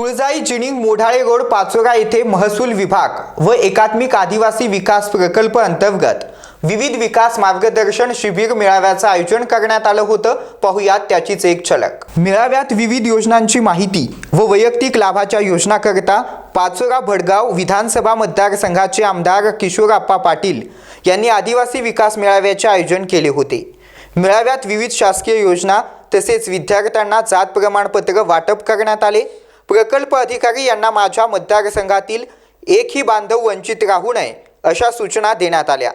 तुळजाई ginning Modhale road Pachora येथे महसूल विभाग व एकात्मिक आदिवासी विकास प्रकल्प अंतर्गत विविध विकास मार्गदर्शन शिबिर मेळाव्याचं आयोजन करण्यात आलं होतं. पाहुयात त्याचीच एक झलक. मेळाव्यात विविध योजनांची माहिती व वैयक्तिक लाभाच्या योजनाकरता पाचोरा भडगाव विधानसभा मतदारसंघाचे आमदार किशोरप्पा पाटील यांनी आदिवासी विकास मेळाव्याचे आयोजन केले होते. मेळाव्यात विविध शासकीय योजना तसेच विद्यार्थ्यांना जात प्रमाणपत्र वाटप करण्यात आले. प्रकल्प अधिकारी यांना माझ्या मतदारसंघातील एकही बांधव वंचित राहू नये अशा सूचना देण्यात आल्या.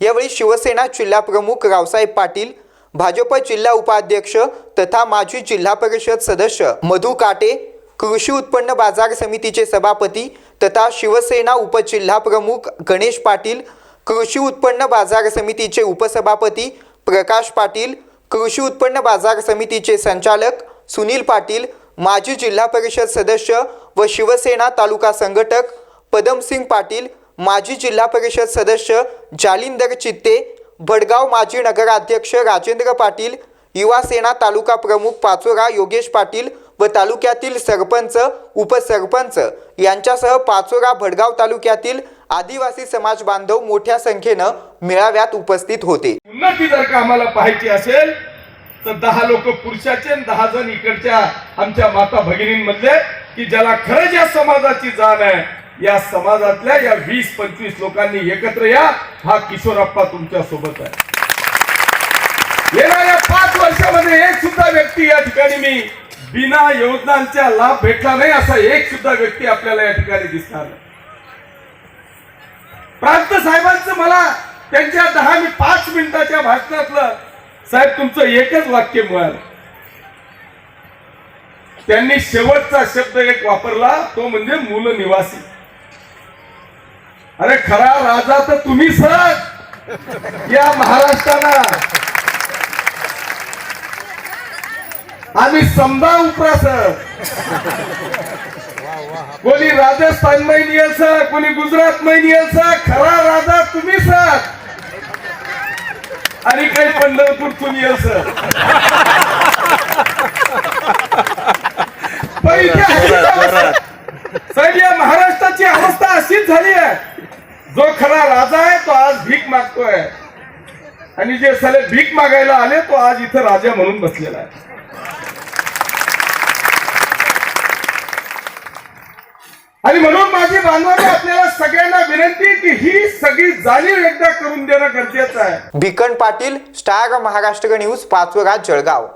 यावेळी शिवसेना जिल्हा प्रमुख रावसाहेब पाटील भाजप जिल्हा उपाध्यक्ष तथा माजी जिल्हा परिषद सदस्य मधु काटे कृषी उत्पन्न बाजार समितीचे सभापती तथा शिवसेना उपजिल्हा प्रमुख गणेश पाटील कृषी उत्पन्न बाजार समितीचे उपसभापती प्रकाश पाटील कृषी उत्पन्न बाजार समितीचे संचालक सुनील पाटील माजी जिल्हा परिषद सदस्य व शिवसेना तालुका संघटक पदमसिंग पाटील माजी जिल्हा परिषद सदस्य जालिंदर चित्ते भडगाव माजी नगराध्यक्ष राजेंद्र पाटील युवासेना तालुका प्रमुख पाचोरा योगेश पाटील व तालुक्यातील सरपंच उपसरपंच यांच्यासह पाचोरा भडगाव तालुक्यातील आदिवासी समाज बांधव मोठ्या संख्येनं मेळाव्यात उपस्थित होते. उन्नती जर का आम्हाला पाहायची असेल तर दहा लोक पुरुषाचे आणि दहा जण इकडच्या आमच्या माता भगिनींमधले की ज्याला खरंच या समाजाची जाण आहे. या समाजातल्या या वीस पंचवीस लोकांनी एकत्र या. हा किशोरप्पा तुमच्यासोबत आहे. येणाऱ्या पाच वर्षामध्ये एक सुद्धा व्यक्ती या ठिकाणी मी बिना योजनांचा लाभ भेटला नाही असा एक सुद्धा व्यक्ती आपल्याला या ठिकाणी दिसणार नाही. प्रांत साहेबांचं मला त्यांच्या दहा मी पाच मिनिटाच्या भाषणातलं साहेब तुमचं एकच वाक्य मिळालं. त्यांनी शेवटचा शब्द एक वापरला तो म्हणजे मूल निवासी अरे खरा राजा तर तुम्ही सर. या महाराष्ट्राला. आम्ही समजा उपरा सर. कोणी राजस्थान महिनी असा सर. कोणी गुजरात महिनी असा खरा राजा तुम्ही सर. आणि काही अशीच अवस्था- साहेब या महाराष्ट्राची अवस्था अशीच झाली आहे. जो खरा राजा आहे तो आज भीक मागतोय. आणि जे साले भीक मागायला आले तो आज इथं राजा म्हणून बसलेला आहे. आणि म्हणून माझी बांधवाने आपल्याला सगळ्यांना विनंती की ही सगळी जाणीव एकदा करून देणं गरजेचं आहे. Bhikan Patil star Maharashtra news Pachora Jalgaon.